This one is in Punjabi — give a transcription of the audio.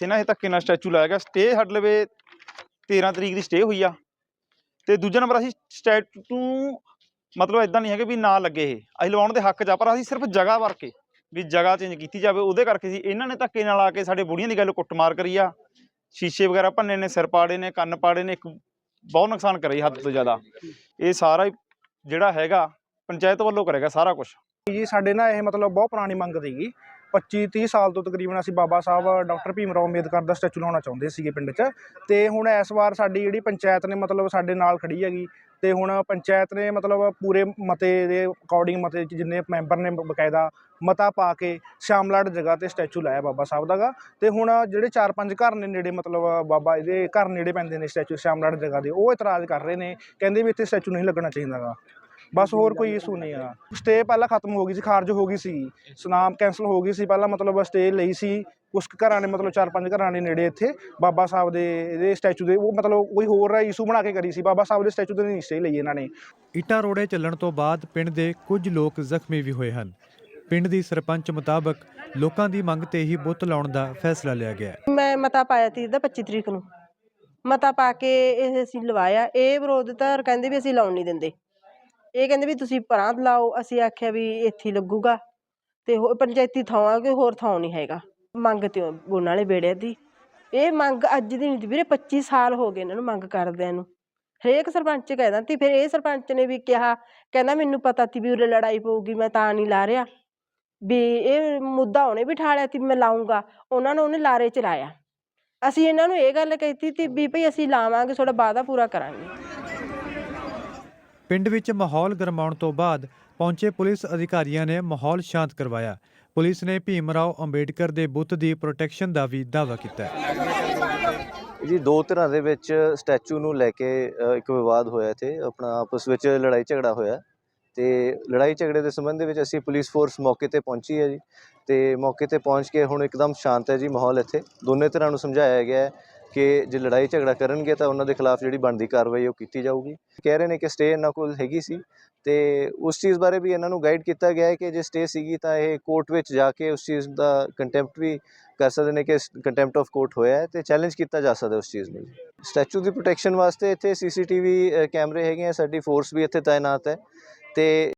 ਤੇ ਨਾ ਇਹ ਧੱਕੇ ਨਾਲ ਸਟੈਚੂ ਲਾਇਆ ਗਿਆ। ਸਟੇ ਸਾਡੇ ਲਵੇ 13 ਤਰੀਕ ਦੀ ਸਟੇ ਹੋਈ ਆ। ਤੇ ਦੂਜਾ ਨੰਬਰ, ਅਸੀਂ ਸਟੈਚੂ ਮਤਲਬ ਇਦਾਂ ਨਹੀਂ ਹੈਗੇ ਵੀ ਨਾ ਲੱਗੇ ਇਹ। ਅਸੀਂ ਲਵਾਉਣ ਦੇ ਹੱਕ 'ਚ ਆ, ਪਰ ਅਸੀਂ ਸਿਰਫ ਜਗ੍ਹਾ ਵਰਕੇ ਵੀ ਜਗ੍ਹਾ ਚੇਂਜ ਕੀਤੀ ਜਾਵੇ। ਉਹਦੇ ਕਰਕੇ ਸੀ ਇਹਨਾਂ ਨੇ ਧੱਕੇ ਨਾਲ ਆ ਕੇ ਸਾਡੇ ਬੁੜੀਆਂ ਦੀ ਗੱਲ ਕੁੱਟਮਾਰ ਕਰੀ ਆ। ਸ਼ੀਸ਼ੇ ਵਗੈਰਾ ਭੰਨੇ ਨੇ, ਸਿਰ ਪਾੜੇ ਨੇ, ਕੰਨ ਪਾੜੇ ਨੇ, ਇੱਕ ਬਹੁਤ ਨੁਕਸਾਨ ਕਰਿਆ ਹੱਦ ਤੋਂ ਜ਼ਿਆਦਾ। ਇਹ ਸਾਰਾ ਜਿਹੜਾ ਹੈਗਾ, ਪੰਚਾਇਤ ਵੱਲੋਂ ਕਰੇਗਾ ਸਾਰਾ ਕੁਝ ਜੀ, ਸਾਡੇ ਨਾਲ ਇਹ ਮਤਲਬ ਬਹੁਤ ਪੁਰਾਣੀ ਮੰਗ ਸੀਗੀ। 25 30 ਸਾਲ ਤੋਂ ਤਕਰੀਬਨ ਅਸੀਂ ਬਾਬਾ ਸਾਹਿਬ, ਡਾਕਟਰ ਭੀਮ ਰਾਓ ਅੰਬੇਦਕਰ ਦਾ ਸਟੈਚੂ ਲਾਉਣਾ ਚਾਹੁੰਦੇ ਸੀਗੇ ਪਿੰਡ 'ਚ। ਤੇ ਹੁਣ ਇਸ ਵਾਰ ਸਾਡੀ ਜਿਹੜੀ ਪੰਚਾਇਤ ਨੇ ਮਤਲਬ ਸਾਡੇ ਨਾਲ ਖੜੀ ਹੈਗੀ। ਤੇ ਹੁਣ ਪੰਚਾਇਤ ਨੇ ਮਤਲਬ ਪੂਰੇ ਮਤੇ ਦੇ ਅਕੋਰਡਿੰਗ ਮਤੇ ਜਿੰਨੇ ਮੈਂਬਰ ਨੇ ਬਕਾਇਦਾ ਮਤਾ ਪਾ ਕੇ ਸ਼ਾਮਲਾਟ ਜਗ੍ਹਾ ਤੇ ਸਟੈਚੂ ਲਾਇਆ ਬਾਬਾ ਸਾਹਿਬ ਦਾਗਾ ਤੇ ਹੁਣ ਜਿਹੜੇ 4-5 ਘਰ ਨੇ ਨੇੜੇ ਮਤਲਬ ਬਾਬਾ ਇਹਦੇ ਘਰ ਨੇੜੇ ਪੈਂਦੇ ਨੇ ਸਟੈਚੂ ਸ਼ਾਮਲਾਟ ਜਗ੍ਹਾ ਦੇ, ਉਹ ਇਤਰਾਜ਼ ਕਰ ਰਹੇ ਨੇ। ਕਹਿੰਦੇ ਵੀ ਇੱਥੇ ਸਟੈਚੂ ਨਹੀਂ ਲੱਗਣਾ ਚਾਹੀਦਾਗਾ ਬਸ ਹੋਰ ਕੋਈ ਇਸ਼ੂ ਨਹੀਂ ਆ। ਸਟੇ ਪਹਿਲਾਂ ਖਤਮ ਹੋ ਗਈ ਸੀ ਖਾਰਜ ਹੋ ਗਈ ਸੀ। ਸੁਨਾਮ ਕੈਂਸਲ ਹੋ ਗਈ ਸੀ ਪਹਿਲਾਂ ਮਤਲਬ ਸਟੇ ਲਈ ਸੀ। ਕੁਛ ਕੁ ਘਰਾਂ ਨੇ ਮਤਲਬ ਚਾਰ ਪੰਜ ਘਰਾਂ ਨੇ ਨੇੜੇ ਇੱਥੇ ਬਾਬਾ ਸਾਹਿਬ ਦੇ ਇਹਦੇ ਸਟੈਚੂ ਦੇ ਉਹ ਮਤਲਬ ਕੋਈ ਹੋਰ ਇਸ਼ੂ ਬਣਾ ਕੇ ਕਰੀ ਸੀ। ਬਾਬਾ ਸਾਹਿਬ ਦੇ ਸਟੈਚੂ ਦੇ ਨਹੀਂ ਸਟੇ ਲਈ ਇਹਨਾਂ ਨੇ। ਇੱਟਾਂ ਰੋੜੇ ਚੱਲਣ ਤੋਂ ਬਾਅਦ ਪਿੰਡ ਦੇ ਕੁਝ ਲੋਕ ਜ਼ਖਮੀ ਵੀ ਹੋਏ ਹਨ। ਪਿੰਡ ਦੀ ਸਰਪੰਚ ਮੁਤਾਬਕ ਲੋਕਾਂ ਦੀ ਮੰਗ ਤੇ ਹੀ ਬੁੱਤ ਲਾਉਣ ਦਾ ਫੈਸਲਾ ਲਿਆ ਗਿਆ ਮੈਂ ਮਤਾ ਪਾਇਆ ਸੀ ਇਹਦਾ 25 ਤਰੀਕ ਨੂੰ। ਮਤਾ ਪਾ ਕੇ ਇਹ ਅਸੀਂ ਲਵਾਇਆ। ਇਹ ਵਿਰੋਧਤਾ ਕਹਿੰਦੇ ਵੀ ਅਸੀਂ ਲਾਉਣ ਨਹੀਂ ਦਿੰਦੇ। ਇਹ ਕਹਿੰਦੇ ਵੀ ਤੁਸੀਂ ਪਰਾਂ ਲਾਓ ਅਸੀਂ ਆਖਿਆ ਵੀ ਇੱਥੇ ਹੀ ਲੱਗੂਗਾ। ਤੇ ਹੋਰ ਪੰਚਾਇਤੀ ਥਾਵਾਂ, ਕੋਈ ਹੋਰ ਥਾਂ ਨਹੀਂ ਹੈਗਾ। ਮੰਗ ਤੇ ਉਹਨਾਂ ਵਾਲੇ ਬੇੜੇ ਦੀ। ਇਹ ਮੰਗ ਅੱਜ ਦੀ ਨਹੀਂ, ਵੀਰੇ 25 ਸਾਲ ਹੋ ਗਏ ਇਹਨਾਂ ਨੂੰ ਮੰਗ ਕਰਦਿਆਂ ਨੂੰ। ਹਰੇਕ ਸਰਪੰਚ ਕਹਿੰਦਾ ਤੀ ਫਿਰ ਇਹ ਸਰਪੰਚ ਨੇ ਵੀ ਕਿਹਾ, ਕਹਿੰਦਾ ਮੈਨੂੰ ਪਤਾ ਤੀ ਵੀ ਉਰੇ ਲੜਾਈ ਪਊਗੀ, ਮੈਂ ਤਾਂ ਨਹੀਂ ਲਾ ਰਿਹਾ। ਵੀ ਇਹ ਮੁੱਦਾ ਉਹਨੇ ਵੀ ਬਿਠਾਲਿਆ ਤੀ ਮੈਂ ਲਾਉਂਗਾ ਉਹਨਾਂ ਨੇ ਉਹਨੇ ਲਾਰੇ ਚ ਲਾਇਆ ਅਸੀਂ ਇਹਨਾਂ ਨੂੰ ਇਹ ਗੱਲ ਕਹੀਤੀ ਤੀ ਵੀ ਭਈ ਅਸੀਂ ਲਾਵਾਂਗੇ, ਤੁਹਾਡਾ ਵਾਅਦਾ ਪੂਰਾ ਕਰਾਂਗੇ। ਪਿੰਡ ਵਿੱਚ ਮਾਹੌਲ ਗਰਮਾਉਣ ਤੋਂ ਬਾਅਦ ਪਹੁੰਚੇ ਪੁਲਿਸ ਅਧਿਕਾਰੀਆਂ ਨੇ ਮਾਹੌਲ ਸ਼ਾਂਤ ਕਰਵਾਇਆ। ਪੁਲਿਸ ਨੇ ਭੀਮ ਰਾਓ ਅੰਬੇਡਕਰ ਦੇ ਬੁੱਤ ਦੀ ਪ੍ਰੋਟੈਕਸ਼ਨ ਦਾ ਵੀ ਦਾਅਵਾ ਕੀਤਾ। ਜੀ, ਦੋ ਧਿਰਾਂ ਦੇ ਵਿੱਚ ਸਟੈਚੂ ਨੂੰ ਲੈ ਕੇ ਇੱਕ ਵਿਵਾਦ ਹੋਇਆ ਇੱਥੇ। ਆਪਣਾ ਆਪਸ ਵਿੱਚ ਲੜਾਈ ਝਗੜਾ ਹੋਇਆ। ਤੇ ਲੜਾਈ ਝਗੜੇ ਦੇ ਸੰਬੰਧ ਦੇ ਵਿੱਚ ਅਸੀਂ ਪੁਲਿਸ ਫੋਰਸ ਮੌਕੇ ਤੇ ਪਹੁੰਚੀ ਹੈ ਜੀ। ਤੇ ਮੌਕੇ ਤੇ ਪਹੁੰਚ ਕੇ ਹੁਣ ਇੱਕਦਮ ਸ਼ਾਂਤ ਹੈ ਜੀ ਮਾਹੌਲ ਇੱਥੇ। ਦੋਨੇ ਧਿਰਾਂ ਨੂੰ ਸਮਝਾਇਆ ਗਿਆ ਹੈ ਕਿ ਜੇ ਲੜਾਈ ਝਗੜਾ ਕਰਨਗੇ ਤਾਂ ਉਹਨਾਂ ਦੇ ਖਿਲਾਫ ਜਿਹੜੀ ਬਣਦੀ ਕਾਰਵਾਈ ਉਹ ਕੀਤੀ ਜਾਊਗੀ। ਕਹਿ ਰਹੇ ਨੇ ਕਿ ਸਟੇ ਇਹਨਾਂ ਕੋਲ ਹੈਗੀ ਸੀ ਤੇ ਉਸ ਚੀਜ਼ ਬਾਰੇ ਵੀ ਇਹਨਾਂ ਨੂੰ ਗਾਈਡ ਕੀਤਾ ਗਿਆ ਹੈ ਕਿ ਜੇ ਸਟੇ ਸੀਗੀ ਤਾਂ ਇਹ ਕੋਰਟ ਵਿੱਚ ਜਾ ਕੇ ਉਸ ਚੀਜ਼ ਦਾ ਕੰਟੈਂਪਟ ਵੀ ਕਰ ਸਕਦੇ ਨੇ ਕਿ ਕੰਟੈਂਪਟ ਆਫ ਕੋਰਟ ਹੋਇਆ ਹੈ ਤੇ ਚੈਲੰਜ ਕੀਤਾ ਜਾ ਸਕਦਾ ਉਸ ਚੀਜ਼ ਨੂੰ ਸਟੈਚੂ ਦੀ ਪ੍ਰੋਟੈਕਸ਼ਨ ਵਾਸਤੇ ਇੱਥੇ ਸੀਸੀਟੀਵੀ ਕੈਮਰੇ ਹੈਗੇ ਆ, ਸਾਡੀ ਫੋਰਸ ਵੀ ਇੱਥੇ ਤਾਇਨਾਤ ਹੈ ਤੇ